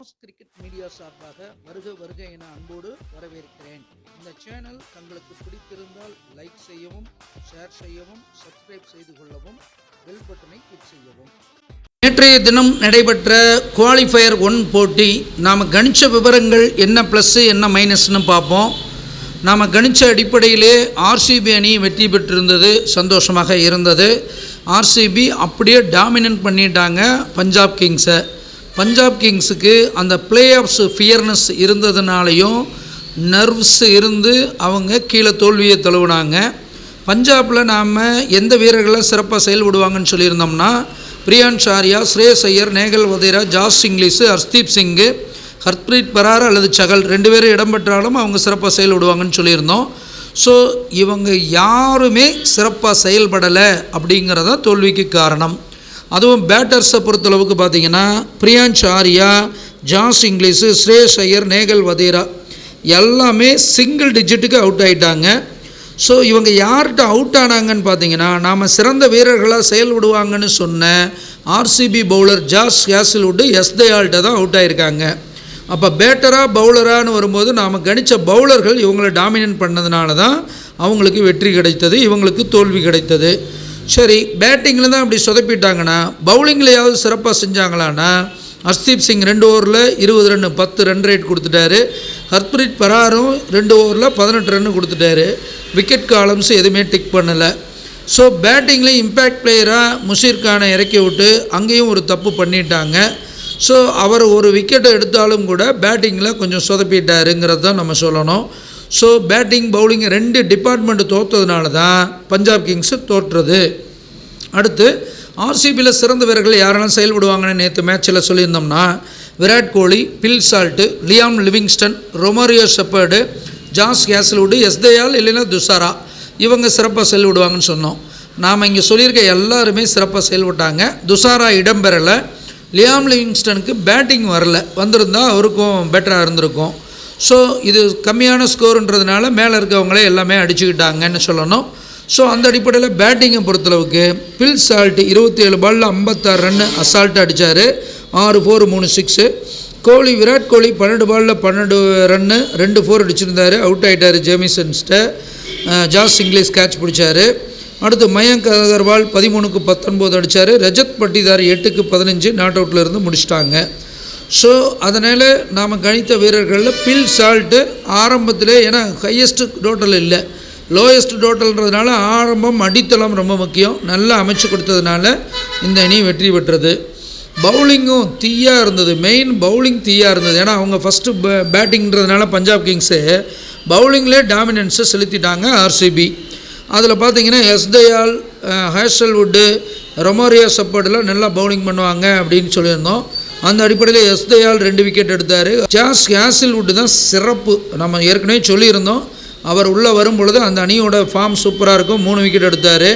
Cricket media சார்பாக வருக வருக என அன்போடு வரவேற்கிறேன். இந்த சேனல் தங்களுக்கு பிடித்திருந்தால் லைக் செய்யவும் ஷேர் செய்யவும் சப்ஸ்கிரைப் செய்து கொள்ளவும் பெல் பட்டனை கிளிக் செய்யவும். நேற்றைய தினம் நடைபெற்ற குவாலிஃபயர் ஒன் போட்டி நாம் கணித்த விவரங்கள் என்ன ப்ளஸ்ஸு என்ன மைனஸ்னு பார்ப்போம். நாம் கணித்த அடிப்படையிலே ஆர்சிபி அணி வெற்றி பெற்றிருந்தது சந்தோஷமாக இருந்தது. ஆர்சிபி அப்படியே டாமினன்ட் பண்ணிட்டாங்க பஞ்சாப் கிங்ஸை. பஞ்சாப் கிங்ஸுக்கு அந்த பிளே ஆஃப்ஸ் ஃபியர்னஸ் இருந்ததுனாலையும் நர்வ்ஸ் இருந்து அவங்க கீழே தோல்வியை தழுவினாங்க. பஞ்சாபில் நாம் எந்த வீரர்களை சிறப்பாக செயல்படுவாங்கன்னு சொல்லியிருந்தோம்னா பிரியான் ஷாரியா ஸ்ரேஸ் ஐயர் நேகல் வதேரா ஜாஸ் இங்கிலீஷு ஹர்ஸ்தீப் சிங்கு ஹர்ப்ரீத் பரார் அல்லது சகல் ரெண்டு பேரும் இடம்பெற்றாலும் அவங்க சிறப்பாக செயல்படுவாங்கன்னு சொல்லியிருந்தோம். ஸோ இவங்க யாருமே சிறப்பாக செயல்படலை அப்படிங்கிறத தோல்விக்கு காரணம். அதுவும் பேட்டர்ஸை பொறுத்தளவுக்கு பார்த்தீங்கன்னா பிரியான்ச் ஆரியா ஜாஸ் இங்கிலீஷு ஸ்ரேஷ் ஐயர் நேகல் வதேரா எல்லாமே சிங்கிள் டிஜிட்டுக்கு அவுட் ஆகிட்டாங்க ஸோ இவங்க யார்கிட்ட அவுட் ஆனாங்கன்னு பார்த்தீங்கன்னா நாம் சிறந்த வீரர்களாக செயல்படுவாங்கன்னு சொன்ன ஆர்சிபி பவுலர் ஜாஸ் ஹேசில்வுட்டு எஸ்தயால்கிட்ட தான் அவுட் ஆகியிருக்காங்க அப்போ பேட்டராக பவுலரான்னு வரும்போது நாம் கணித்த பவுலர்கள் இவங்களை டாமினேட் பண்ணதுனால தான் அவங்களுக்கு வெற்றி கிடைத்தது இவங்களுக்கு தோல்வி கிடைத்தது. சரி பேட்டிங்கில் தான் அப்படி சொதப்பிட்டாங்கன்னா பவுலிங்லையாவது சிறப்பாக செஞ்சாங்களான்னா ஹர்ஸ்தீப் சிங் ரெண்டு ஓவரில் இருபது ரன் பத்து ரன் ரேட் கொடுத்துட்டாரு. ஹர்ப்ரீத் பராரும் ரெண்டு ஓவரில் பதினெட்டு ரன் கொடுத்துட்டாரு. விக்கெட் காலம்ஸ் எதுவுமே டிக் பண்ணலை. ஸோ பேட்டிங்கில் இம்பேக்ட் பிளேயராக முஷீர் கானை இறக்கி விட்டு அங்கேயும் ஒரு தப்பு பண்ணிட்டாங்க. ஸோ அவர் ஒரு விக்கெட்டை எடுத்தாலும் கூட பேட்டிங்கில் கொஞ்சம் சொதப்பிட்டாருங்கிறது தான் நம்ம சொல்லணும். ஸோ பேட்டிங் பவுலிங் ரெண்டு டிபார்ட்மெண்ட் தோற்றதுனால தான் பஞ்சாப் கிங்ஸு தோற்றுறது அடுத்து ஆர்சிபியில் சிறந்த வீரர்கள் யாரெல்லாம் செயல்படுவாங்கன்னு நேற்று மேட்ச்சில் சொல்லியிருந்தோம்னா Virat Kohli Phil Salt Liam Livingstone Romario Shepherd Josh Hazlewood Yash Dayal இல்லைன்னா துஷாரா இவங்க சிறப்பாக செயல்படுவாங்கன்னு சொன்னோம். நாம் இங்கே சொல்லியிருக்க எல்லாருமே சிறப்பாக செயல்பட்டாங்க. துஷாரா இடம்பெறலை. லியாம் லிவிங்ஸ்டனுக்கு பேட்டிங் வரல. வந்திருந்தால் அவருக்கும் பெட்டராக இருந்திருக்கும். ஸோ இது கம்மியான ஸ்கோருன்றதுனால மேலே இருக்கவங்களே எல்லாமே அடிச்சுக்கிட்டாங்கன்னு சொல்லணும். ஸோ அந்த அடிப்படையில் பேட்டிங்கை பொறுத்தளவுக்கு பில் சால்ட்டு இருபத்தி ஏழு பாலில் ஐம்பத்தாறு ரன்னு அசால்ட்டு அடித்தார் ஆறு ஃபோர் மூணு சிக்ஸு கோலி விராட் கோலி பன்னெண்டு பாலில் பன்னெண்டு ரன்னு ரெண்டு ஃபோர் அடிச்சிருந்தார். அவுட் ஆகிட்டார் ஜேமிசன்ஸ்ட்ட ஜாஸ் இங்கிலீஷ் கேட்ச் பிடிச்சாரு. அடுத்து மயங்க் அகர்வால் பதிமூணுக்கு பத்தொன்பது அடித்தார் ரஜத் பட்டிதார் எட்டுக்கு பதினஞ்சு நாட் அவுட்டில் இருந்து முடிச்சிட்டாங்க. ஸோ அதனால் நாம் கணித்த வீரர்களில் பில் சால்ட்டு ஆரம்பத்திலே ஏன்னா ஹையஸ்ட்டு டோட்டல் இல்லை. லோயஸ்ட் டோட்டல்ன்றதுனால ஆரம்பம் அடித்தளம் ரொம்ப முக்கியம். நல்லா அமைச்சு கொடுத்ததுனால இந்த அணி வெற்றி பெற்றது. பவுலிங்கும் தீயாக இருந்தது. மெயின் பவுலிங் தீயாக இருந்தது. ஏன்னா அவங்க ஃபஸ்ட்டு பே பேட்டிங்கிறதுனால பஞ்சாப் கிங்ஸு பவுலிங்லேயே டாமினன்ஸை செலுத்திட்டாங்க ஆர்சிபி அதில் பார்த்தீங்கன்னா எஸ் தயால் ஹேஷல்வுட்டு ரொமோரியா சப்போர்ட்டில் நல்லா பவுலிங் பண்ணுவாங்க அப்படின்னு சொல்லியிருந்தோம். அந்த அடிப்படையில் எஸ்தயால் ரெண்டு விக்கெட் எடுத்தார். ஜாஸ் ஹேசில்வுட் தான் சிறப்பு. நம்ம ஏற்கனவே சொல்லியிருந்தோம். அவர் உள்ளே வரும் பொழுது அந்த அணியோட ஃபார்ம் சூப்பராக இருக்கும். மூணு விக்கெட் எடுத்தார்.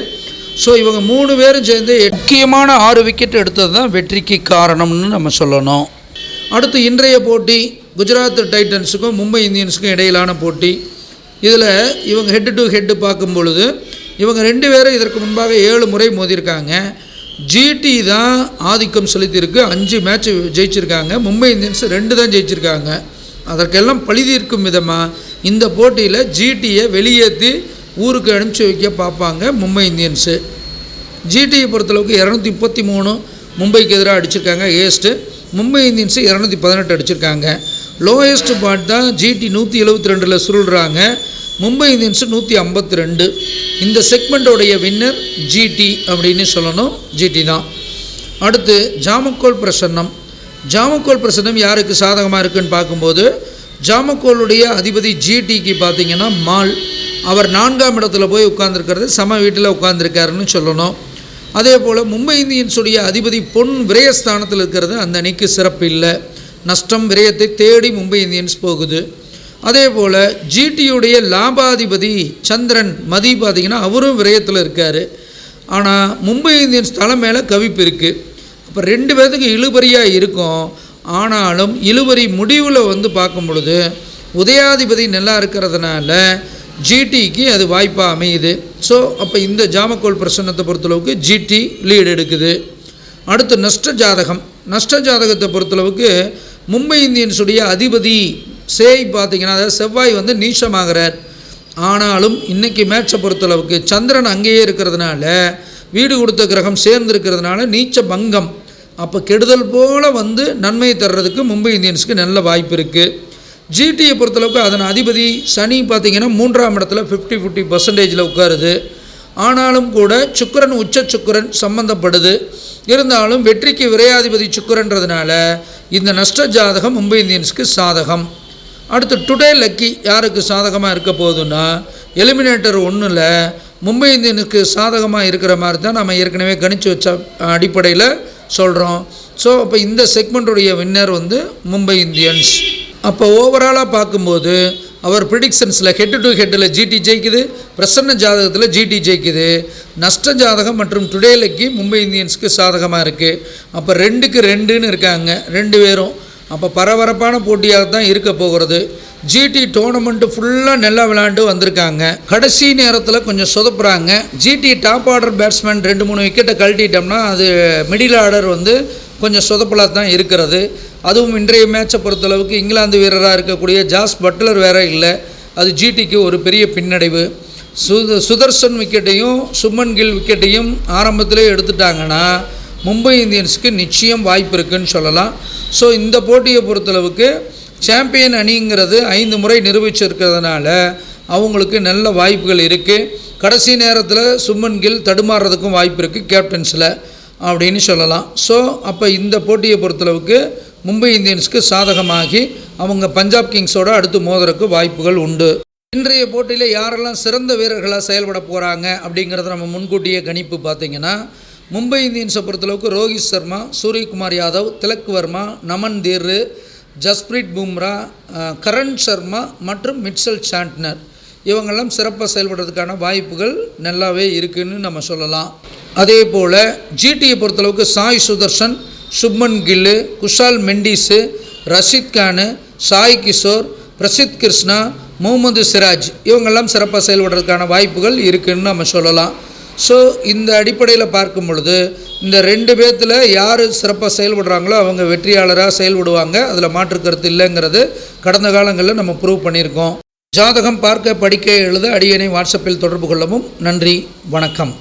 ஸோ இவங்க மூணு பேரும் சேர்ந்து முக்கியமான ஆறு விக்கெட் எடுத்தது தான் வெற்றிக்கு காரணம்னு நம்ம சொல்லணும். அடுத்து இன்றைய போட்டி குஜராத் டைட்டன்ஸுக்கும் மும்பை இந்தியன்ஸுக்கும் இடையிலான போட்டி. இதில் இவங்க ஹெட்டு டு ஹெட்டு பார்க்கும் பொழுது இவங்க ரெண்டு பேரும் இதற்கு முன்பாக ஏழு முறை மோதியிருக்காங்க. ஜிடி தான் ஆதிக்கம் செலுத்தியிருக்கு. அஞ்சு மேட்ச் ஜெயிச்சிருக்காங்க. மும்பை இந்தியன்ஸ் ரெண்டு தான் ஜெயிச்சிருக்காங்க. அதற்கெல்லாம் பழிதீர்க்கும் விதமாக இந்த போட்டியில் ஜிடியை வெளியேற்றி ஊருக்கு அனுப்பிச்சி வைக்க பார்ப்பாங்க மும்பை இந்தியன்ஸு ஜிடியை பொறுத்தளவுக்கு இரநூத்தி முப்பத்தி மூணு மும்பைக்கு எதிராக அடிச்சிருக்காங்க. ஏஸ்ட்டு மும்பை இந்தியன்ஸு இரநூத்தி பதினெட்டு அடிச்சிருக்காங்க. லோயஸ்ட் பாட் தான் ஜிடி நூற்றி எழுபத்தி ரெண்டில் சுருள்றாங்க. மும்பை இந்தியன்ஸு நூற்றி ஐம்பத்தி ரெண்டு இந்த செக்மெண்ட்டோடைய வின்னர் ஜிடி அப்படின்னு சொல்லணும். ஜிடி தான். அடுத்து ஜாமக்கோல் பிரசன்னம். ஜாமக்கோல் பிரசன்னம் யாருக்கு சாதகமாக இருக்குன்னு பார்க்கும்போது ஜாமக்கோலுடைய அதிபதி ஜிடிக்கு பார்த்தீங்கன்னா மால். அவர் நான்காம் இடத்துல போய் உட்கார்ந்துருக்கிறது. சம வீட்டில் உட்கார்ந்துருக்காருன்னு சொல்லணும். அதே போல் மும்பை இந்தியன்ஸுடைய அதிபதி பொன் விரயஸ்தானத்தில் இருக்கிறது. அந்த அணிக்கு சிறப்பு இல்லை. நஷ்டம் விரயத்தை தேடி மும்பை இந்தியன்ஸ் போகுது. அதே போல் ஜிடியுடைய லாபாதிபதி சந்திரன் மதி பார்த்திங்கன்னா அவரும் விரயத்தில் இருக்கார். ஆனால் மும்பை இந்தியன்ஸ் தலை மேலே கவிப்பு இருக்குது அப்போ ரெண்டு பேர்த்துக்கு இழுபறியாக இருக்கும். ஆனாலும் இழுபறி முடிவில் வந்து பார்க்கும் பொழுது உதயாதிபதி நல்லா இருக்கிறதுனால ஜிடிக்கு அது வாய்ப்பாக அமையுது. ஸோ அப்போ இந்த ஜாமக்கோல் பிரசன்னத்தை பொறுத்தளவுக்கு ஜிடி லீடு எடுக்குது. அடுத்து நஷ்ட ஜாதகம் நஷ்ட ஜாதகத்தை பொறுத்தளவுக்கு மும்பை இந்தியன்ஸுடைய அதிபதி சேய் பார்த்தீங்கன்னா அதாவது செவ்வாய் வந்து நீச்சமாகிறார். ஆனாலும் இன்றைக்கி மேட்சை பொறுத்தளவுக்கு சந்திரன் அங்கேயே இருக்கிறதுனால வீடு கொடுத்த கிரகம் சேர்ந்துருக்கிறதுனால நீச்ச பங்கம். அப்போ கெடுதல் போல் வந்து நன்மையை தர்றதுக்கு மும்பை இந்தியன்ஸுக்கு நல்ல வாய்ப்பு இருக்குது ஜிடியை பொறுத்தளவுக்கு அதன் அதிபதி சனி பார்த்தீங்கன்னா மூன்றாம் இடத்துல ஃபிஃப்டி ஃபிஃப்டி பர்சன்டேஜில் உட்காருது. ஆனாலும் கூட சுக்கிரன் உச்ச சுக்கரன் சம்பந்தப்படுது. இருந்தாலும் வெற்றிக்கு விரையாதிபதி சுக்கரன்றதுனால இந்த நஷ்ட ஜாதகம் மும்பை இந்தியன்ஸுக்கு சாதகம். அடுத்து டுடே லக்கி யாருக்கு சாதகமாக இருக்க போகுதுன்னா எலிமினேட்டர் ஒன்றில் மும்பை இந்தியனுக்கு சாதகமாக இருக்கிற மாதிரி தான் நம்ம ஏற்கனவே கணிச்சு வச்ச அடிப்படையில் சொல்கிறோம் ஸோ அப்போ இந்த செக்மெண்ட்டுடைய வின்னர் வந்து மும்பை இந்தியன்ஸ். அப்போ ஓவராலாக பார்க்கும்போது அவர் ப்ரிடிக்ஷன்ஸில் ஹெட் டு ஹெட்டில் ஜிடி ஜெயிக்குது பிரசன்ன ஜாதகத்தில் ஜிடி ஜெயிக்குது. நஷ்ட ஜாதகம் மற்றும் டுடே லக்கி மும்பை இந்தியன்ஸுக்கு சாதகமாக இருக்குது அப்போ ரெண்டுக்கு ரெண்டுன்னு இருக்காங்க ரெண்டு பேரும். அப்போ பரபரப்பான போட்டியாக தான் இருக்க போகிறது. ஜிடி டோர்னமெண்ட்டு ஃபுல்லாக நல்லா விளையாண்டு வந்திருக்காங்க. கடைசி நேரத்தில் கொஞ்சம் சொதப்புறாங்க. ஜிடி டாப் ஆர்டர் பேட்ஸ்மேன் ரெண்டு மூணு விக்கெட்டை கழட்டிட்டோம்னா அது மிடில் ஆர்டர் வந்து கொஞ்சம் சொதப்பலாக தான் இருக்கிறது. அதுவும் இன்றைய மேட்சை பொறுத்தளவுக்கு இங்கிலாந்து வீரராக இருக்கக்கூடிய ஜாஸ் பட்லர் வேற இல்லை. அது ஜிடிக்கு ஒரு பெரிய பின்னடைவு. சுத சுதர்சன் விக்கெட்டையும் சுமன் கில் விக்கெட்டையும் ஆரம்பத்திலே எடுத்துட்டாங்கன்னா மும்பை இந்தியன்ஸுக்கு நிச்சயம் வாய்ப்பு இருக்குன்னு சொல்லலாம். ஸோ இந்த போட்டியை பொறுத்தளவுக்கு சாம்பியன் அணிங்கிறது ஐந்து முறை நிரூபிச்சிருக்கிறதுனால அவங்களுக்கு நல்ல வாய்ப்புகள் இருக்குது கடைசி நேரத்தில் சுமன் கில் தடுமாறுறதுக்கும் வாய்ப்பு இருக்குது கேப்டன்ஸில் அப்படின்னு சொல்லலாம். ஸோ அப்போ இந்த போட்டியை பொறுத்தளவுக்கு மும்பை இந்தியன்ஸுக்கு சாதகமாகி அவங்க பஞ்சாப் கிங்ஸோட அடுத்து மோதுறதுக்கு வாய்ப்புகள் உண்டு. இன்றைய போட்டியில் யாரெல்லாம் சிறந்த வீரர்களாக செயல்பட போகிறாங்க அப்படிங்கிறத நம்ம முன்கூட்டியே கணிப்பு பார்த்தீங்கன்னா மும்பை இந்தியன்ஸை பொறுத்தளவுக்கு ரோஹித் சர்மா சூரியகுமார் யாதவ் திலக் வர்மா நமன் தீர் ஜஸ்பிரீத் பும்ரா கரண் சர்மா மற்றும் மிட்சல் சாண்ட்னர். இவங்கெல்லாம் சிறப்பாக செயல்படுறதுக்கான வாய்ப்புகள் நல்லாவே இருக்குன்னு நம்ம சொல்லலாம். அதே போல் ஜிடியை பொறுத்தளவுக்கு சாய் சுதர்ஷன் சுப்மன் கில்லு குஷால் மெண்டிஸு ரஷித் கானு சாய் கிஷோர் பிரசித் கிருஷ்ணா முகமது சிராஜ். இவங்கெல்லாம் சிறப்பாக செயல்படுறதுக்கான வாய்ப்புகள் இருக்குன்னு நம்ம சொல்லலாம். ஸோ இந்த அடிப்படையில் பார்க்கும் பொழுது இந்த ரெண்டு பேர்த்தில் யார் சிறப்பாக செயல்படுறாங்களோ அவங்க வெற்றியாளராக செயல்படுவாங்க. அதில் மாற்று கருத்து இல்லைங்கிறது கடந்த காலங்களில் நம்ம ப்ரூவ் பண்ணியிருக்கோம். ஜாதகம் பார்க்க படிக்க எழுத அடியனை வாட்ஸ்அப்பில் தொடர்பு கொள்ளவும். நன்றி வணக்கம்.